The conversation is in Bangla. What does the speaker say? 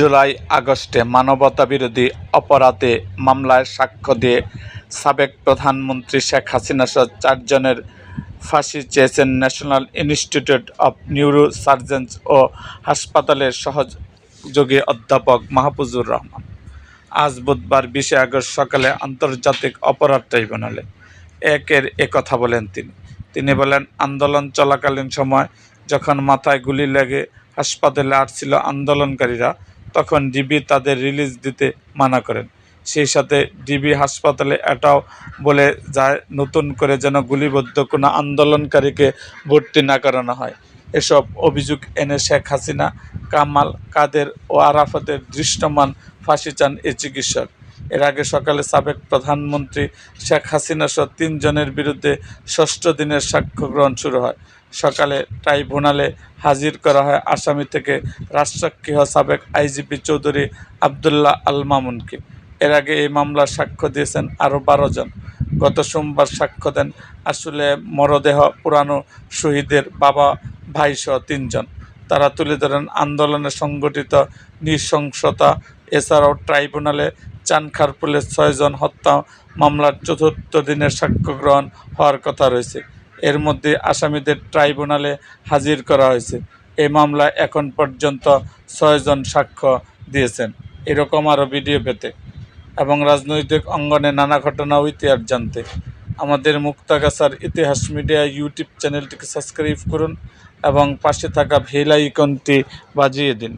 জুলাই আগস্টে মানবতাবিরোধী অপরাধে মামলায় সাক্ষ্য দিয়ে সাবেক প্রধানমন্ত্রী শেখ হাসিনাসহ চারজনের ফাঁসি চেয়েছেন national institute of neuro surgeons ও হাসপাতালের সহযোগী অধ্যাপক মাহফুজুর রহমান। আজ বুধবার বিশে আগস্ট সকালে আন্তর্জাতিক অপরাধ ট্রাইব্যুনালে একের এ কথা বলেন তিনি। তিনি বলেন, আন্দোলন চলাকালীন সময় যখন মাথায় গুলি লেগে হাসপাতালে আসছিল আন্দোলনকারীরা তখন ডিবি তাদের রিলিজ দিতে মানা করেন। সেই সাথে ডিবি হাসপাতালে এটাও বলে যায়, নতুন করে যেন গুলিবদ্ধ কোনো আন্দোলনকারীকে ভর্তি না করানো হয়। এসব অভিযোগ এনে শেখ হাসিনা, কামাল, কাদের ও আরাফাতের দৃশ্যমান ফাঁসি চান এ চিকিৎসক। এর আগে সকালে সাবেক প্রধানমন্ত্রী শেখ হাসিনা সহ তিনজনের বিরুদ্ধে ষষ্ঠ দিনের সাক্ষ্য গ্রহণ শুরু হয়। সকালে ট্রাইব্যুনালে হাজির করা হয় আসামি থেকে রাষ্ট্রাক্ষী হওয়া সাবেক আইজিপি চৌধুরী আবদুল্লাহ আল মামুনকে। এর আগে এই মামলার সাক্ষ্য দিয়েছেন আরও বারো জন। গত সোমবার সাক্ষ্য দেন আসলে মরদেহ পুরানো শহীদের বাবা ভাইসহ তিনজন। তারা তুলে ধরেন আন্দোলনে সংগঠিত নৃশংসতা। এছাড়াও ট্রাইব্যুনালে চানখারপুলের ছয়জন হত্যা মামলার চতুর্থ দিনের সাক্ষ্য গ্রহণ হওয়ার কথা রয়েছে। এর মধ্যে আসামিদের ট্রাইব্যুনালে হাজির করা হয়েছে। এই মামলায় এখন পর্যন্ত ছয়জন সাক্ষ্য দিয়েছেন। এরকম আরও ভিডিও পেতে এবং রাজনৈতিক অঙ্গনে নানা ঘটনা ইতিহাস জানতে। আমাদের মুক্তাগাছার ইতিহাস মিডিয়া ইউটিউব চ্যানেলটিকে সাবস্ক্রাইব করুন এবং পাশে থাকা ভেল আইকনটি বাজিয়ে দিন।